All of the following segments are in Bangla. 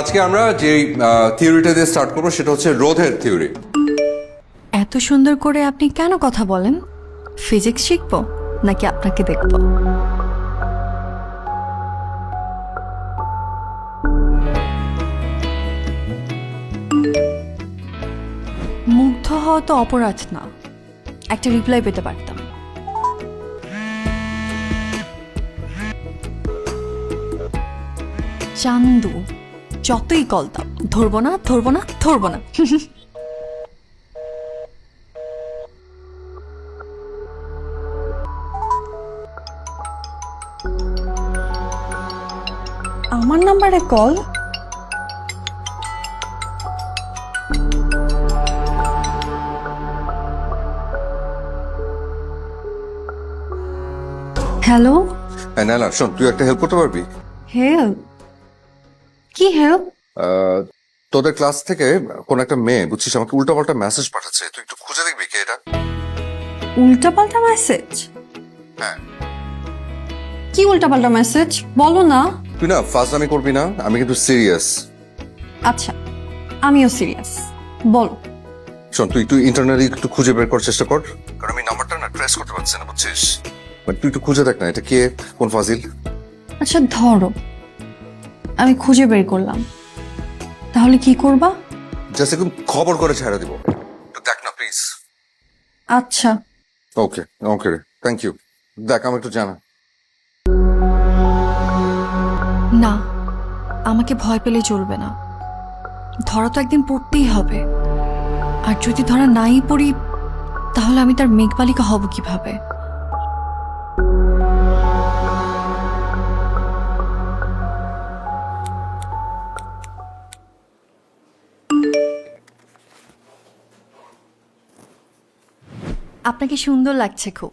আজকে আমরা যে থিওরিটা দিয়ে স্টার্ট করব, সেটা হচ্ছে রোধের থিওরি এত সুন্দর করে আপনি কেন কথা বলেন? ফিজিক্স শিখব, নাকি আপনাকে দেখব? মুগ্ধ হওয়া তো অপরাধ না। একটা রিপ্লাই পেতে পারতাম। চান্দু যতই কল দাও ধরবো না ধরবো না ধরবো না। আমার নাম্বারে কল? হ্যালো? হ্যাঁ না না শোন তুই একটা হেল্প করতে পারবি? হেল্প কি হেল্প তোদের ক্লাস থেকে কোন একটা মেয়ে বুঝছিস আমাকে উল্টাপাল্টা মেসেজ পাঠাচ্ছে। তুই একটু খুঁজে দেখবি কে এটা? উল্টাপাল্টা মেসেজ হ্যাঁ। কি উল্টাপাল্টা মেসেজ বলো না। তুই না ফাজলামি করবি না আমি কিন্তু সিরিয়াস আচ্ছা আমিও সিরিয়াস বলো। শোন তুই একটু ইন্টারনালি একটু খুঁজে বের করার চেষ্টা কর কারণ আমি নাম্বারটা না ট্রেস করতে পারছি না বুঝছিস? মানে তুই একটু খুঁজে দেখ না এটা কে কোন ফাজিল? আচ্ছা ধরো। আমি খুঁজে বের করলাম। তাহলে কি করবা? জাস্ট একদম খবর করে ছেড়ে দিব। দেখ না প্লিজ আচ্ছা। ওকে ওকে রে থ্যাংক ইউ দেখ আমি একটু জানা। না আমাকে ভয় পেলে চলবে না। ধরা তো একদিন পড়তেই হবে। আর যদি ধরা নাই পড়ি তাহলে আমি তার মেঘবালিকা হব কীভাবে? আপনাকে সুন্দর লাগছে খুব।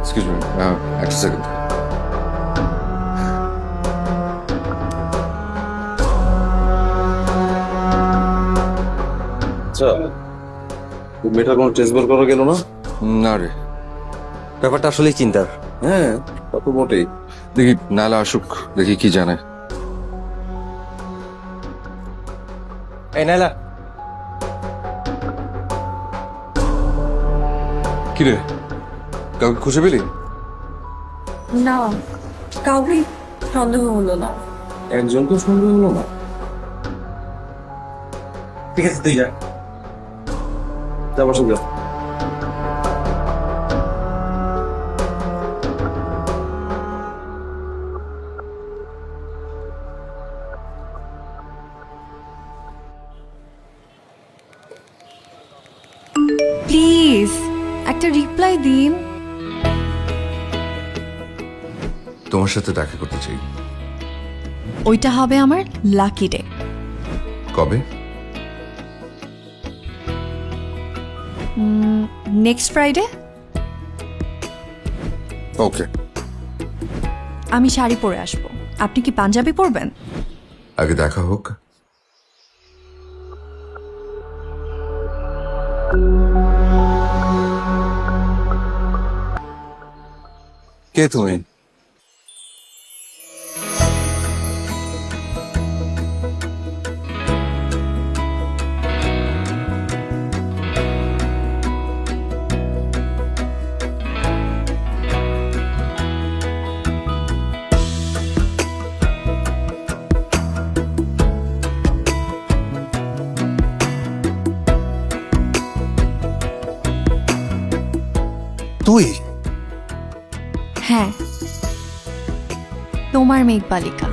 এক্সকিউজ মি একটা সেকেন্ড আচ্ছা মেয়েটার কোনো টেস্ট বের করা গেল না? না রে। ব্যাপারটা আসলেই চিন্তার। হ্যাঁ তা তো বটেই। দেখি নালা আসুক দেখি কি জানে। এই কি রে? কাউকে খুঁজে পেলি? না কাউকে সন্দেহ হলো না। একজন তো সন্দেহ হলো না? ঠিক আছে তুই যা। যা বসে যা প্লিজ একটা রিপ্লাই দিন। তোমার সাথে দেখা করতে চাই। ওইটা হবে আমার লাকি ডে কবে? নেক্সট ফ্রাইডে ওকে আমি শাড়ি পরে আসব। আপনি কি পাঞ্জাবি পরবেন? আগে দেখা হোক। কে তুমি? তুই? হ্যাঁ। তোমার মেঘ বালিকা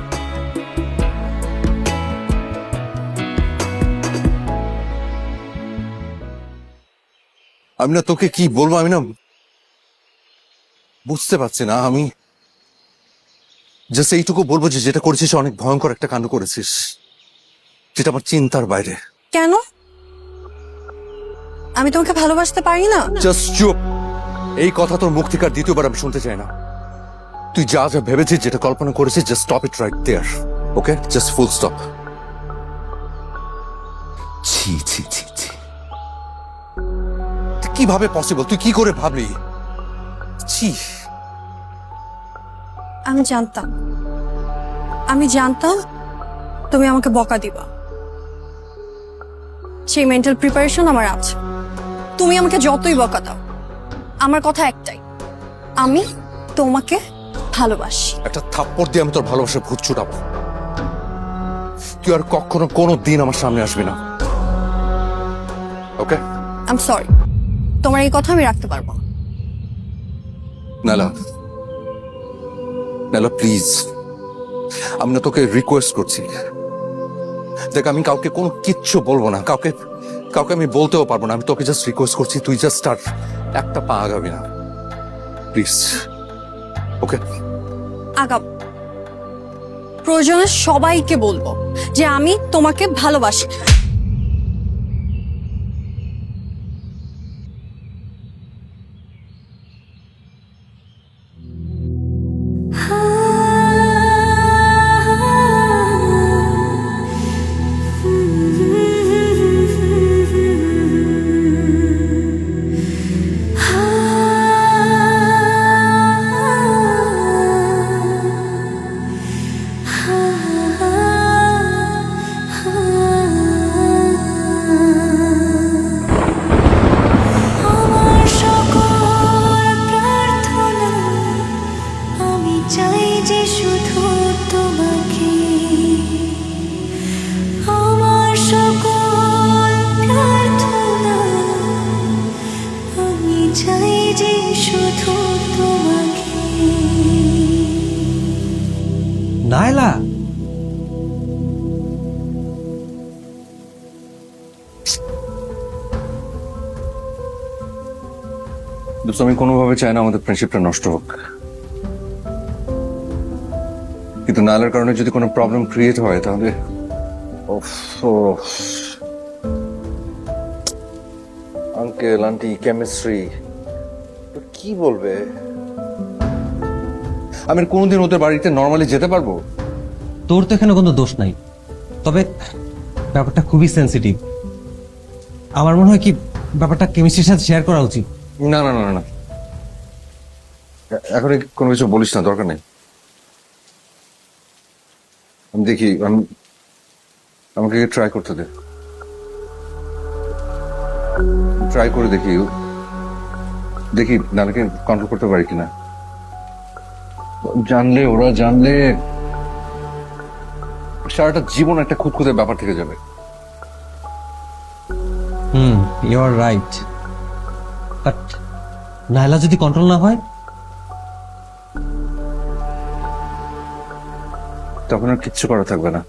আমি না তোকে কি বলব? আমি না বুঝতে পারছি না। আমি জাস্ট এইটুকু বলব যে যেটা করেছিস অনেক ভয়ঙ্কর একটা কাণ্ড করেছিস। যেটা আমার চিন্তার বাইরে। কেন? আমি তোমাকে ভালোবাসতে পারি না? জাস্ট চুপ। এই কথা তোর মুখ থেকে আর দ্বিতীয়বার আমি শুনতে চাই না। তুই যা যা ভেবেছিস, যেটা কল্পনা করেছিস just stop it right there okay just full stop ছি ছি ছি ছি। কীভাবে পসিবল তুই কি করে ভাবলি? ছি। আমি জানতাম। আমি জানতাম তুমি আমাকে বকা দিবা। সেই মেন্টাল প্রিপারেশন আমার আছে। তুমি আমাকে যতই বকা দাও আমার কথা একটাই। আমি তোমাকে ভালোবাসি। একটা থাপ্পড় দিয়ে আমি তোর ভালোবাসা ভূত ছুটাবো। তুই আর কখনো কোনো দিন আমার সামনে আসবি না। ওকে আম সরি তোমার এই কথা আমি রাখতে পারব না। নালা। নালা প্লিজ আমি না তোকে রিকোয়েস্ট করছি। দেখ আমি কাউকে কোনো কিচ্ছু বলব না। কাউকে কাউকে আমি বলতেও পারব না। আমি তোকে জাস্ট রিকোয়েস্ট করছি তুই জাস্ট স্টার্ট একটা পা আগাবি না। প্লিজ ওকে আগাব প্রয়োজনে সবাইকে বলব যে আমি তোমাকে ভালোবাসি। দোস্ত, আমি কোনোভাবে চাই না আমাদের ফ্রেন্ডশিপটা নষ্ট হোক। কিন্তু নালের কারণে যদি কোনো প্রবলেম ক্রিয়েট হয়, তাহলে আঙ্কেল, আন্টি কেমিস্ট্রি কি বলবে? আমি কোনোদিন ওদের বাড়িতে নর্মালি যেতে পারব? তোর তো এখানে কোনো দোষ নাই। তবে ব্যাপারটা খুবই সেন্সিটিভ আমার মনে হয় কি, ব্যাপারটা কেমিস্ট্রির সাথে শেয়ার করা উচিত। না না না না, এখন কোনো কিছু বলিস না দরকার নেই। আমি দেখি আমি আমাকে ট্রাই করতে দে। ট্রাই করে দেখি। দেখি নানাকে কন্ট্রোল করতে পারি কিনা। জানলে ওরা জানলে। সারাটা জীবন একটা খুঁতখুঁতে ব্যাপার থেকে যাবে। Hmm you are right Naila যদি কন্ট্রোল না হয়? তখন আর কিচ্ছু করা থাকবে না।